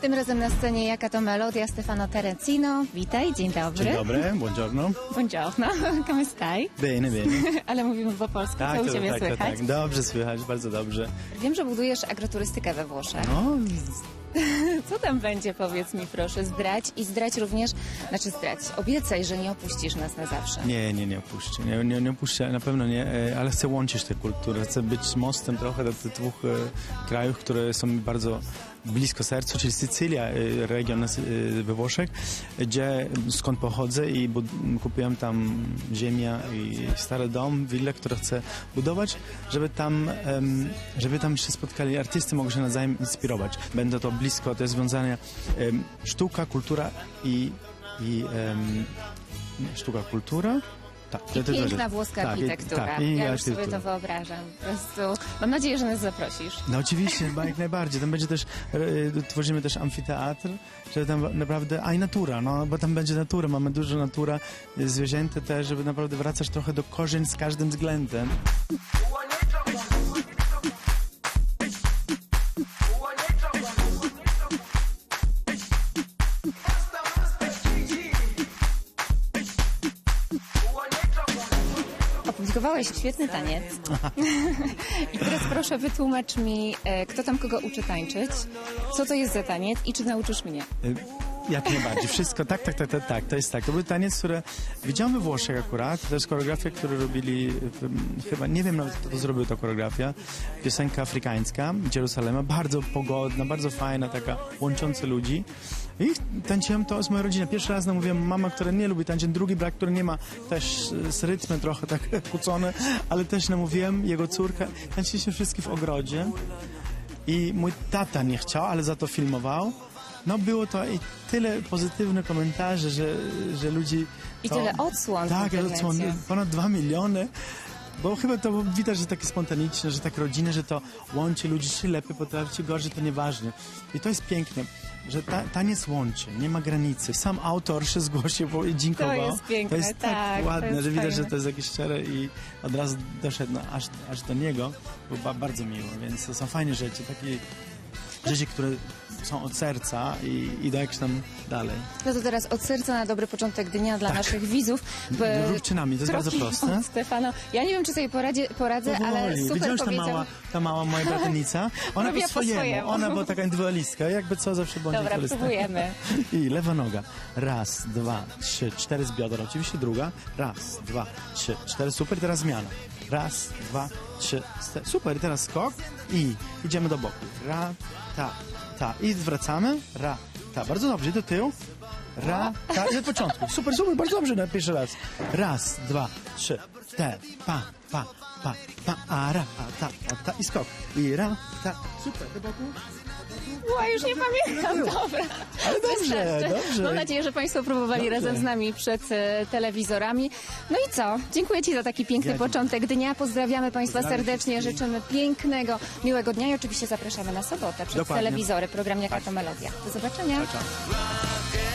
Tym razem na scenie Jaka to Melodia Stefano Terenzino. Witaj, dzień dobry. Dzień dobry, buongiorno. Buongiorno, come stai? Bene, bene. Ale mówimy po polsku, co u to- Ciebie tak, słychać? tak. Dobrze słychać, bardzo dobrze. Wiem, że budujesz agroturystykę we Włoszech. No, Co tam będzie, powiedz mi proszę, zdrać i zdrać również, znaczy zdrać, obiecaj, że nie opuścisz nas na zawsze. nie, nie, nie opuszczę. Nie, nie, nie opuszczę, na pewno nie, e, ale chcę łączyć te kultury. Chcę być mostem trochę do tych dwóch e, krajów, które są mi bardzo blisko sercu, czyli Sycylia, e, region we Włoszech, gdzie, skąd pochodzę i kupiłem tam ziemię i stary dom, willę, które chcę budować, żeby tam, żeby tam się spotkali artysty, mogą się nawzajem inspirować. Będę to blisko, to em, sztuka, kultura i, i sztuka, kultura. Tak, I piękna to- włoska tak, architektura. Tak, ja już sobie architektura. to wyobrażam. Po prostu mam nadzieję, że nas zaprosisz. No oczywiście, chyba jak najbardziej. Tam będzie też, e, tworzymy też amfiteatr, żeby tam naprawdę, a i natura, no bo tam będzie natura, mamy dużo natura, zwierzęta też, żeby naprawdę wracać trochę do korzeń z każdym względem. Opublikowałeś świetny taniec. I teraz proszę wytłumacz mi, e, kto tam kogo uczy tańczyć, co to jest za taniec i czy nauczysz mnie. E, Jak najbardziej, wszystko, tak, tak, tak, tak, tak, to jest tak. To był taniec, który widziałem we Włoszech akurat, to jest choreografia, którą robili, chyba, nie wiem nawet kto to zrobił, ta choreografia, piosenka afrykańska, Jeruzalema, bardzo pogodna, bardzo fajna, taka łącząca ludzi. I tańczyłem to z moją rodziną. Pierwszy raz namówiłem mama, która nie lubi tańczyć, drugi brak, który nie ma też z rytmem trochę tak kłócony, ale też namówiłem jego córkę. Tańczyliśmy wszystkie w ogrodzie i mój tata nie chciał, ale za to filmował. No było to i tyle pozytywnych komentarzy, że, że ludzi... I to, tyle odsłon Tak, odsłon, ponad dwa miliony. Bo chyba to widać, że takie spontaniczne, że tak rodziny, że to łączy ludzi, czy lepiej potrafi, gorzej, to nieważne. I to jest piękne, że ta, taniec łączy, nie ma granicy. Sam autor się zgłosił bo- dziękował. To jest piękne, To jest tak, tak, ładne, jest że widać, fajne. że to jest jakieś szczere i od razu doszedł no, aż, aż do niego. Było ba- bardzo miło, więc to są fajne rzeczy, takie rzeczy, które są od serca i idą jakś tam dalej. No to teraz od serca na dobry początek dnia dla naszych widzów. Tak. Róbcie nami, to jest bardzo proste. Stefano, ja nie wiem, czy sobie poradzie, poradzę, ale Powoli. super Widziałeś ta powiedział. mała, ta mała moja bratanica? Ona po swojemu. swojemu. Ona była taka indywidualistka, jakby co zawsze była Dobra, próbujemy. I lewa noga. Raz, dwa, trzy, cztery z biodra. Oczywiście druga. Raz, dwa, trzy, cztery. Super, teraz zmiana. Raz, dwa, trzy, cztery. Super, i teraz skok i idziemy do boku. Ra, ta, ta. I zwracamy. Ra, ta. Bardzo dobrze. Do tyłu. Ra, ta. I od początku. Super, super, bardzo dobrze na pierwszy raz. Raz, dwa, trzy, cztery. Pa, pa, pa, pa. A, ra, a, ta, a, ta. I skok. I ra, ta. Super, do boku. Ła, już nie pamiętam, dobra. Ale dobrze, dobrze. Mam nadzieję, że Państwo próbowali Dobrze. razem z nami przed e, telewizorami. No i co? Dziękuję Ci za taki piękny Ja początek dnia. Pozdrawiamy Państwa Pozdrawiam serdecznie. Życzymy pięknego, miłego dnia i oczywiście zapraszamy na sobotę przed Dokładnie. telewizory. Program Jaka to Melodia. Do zobaczenia. Ciao.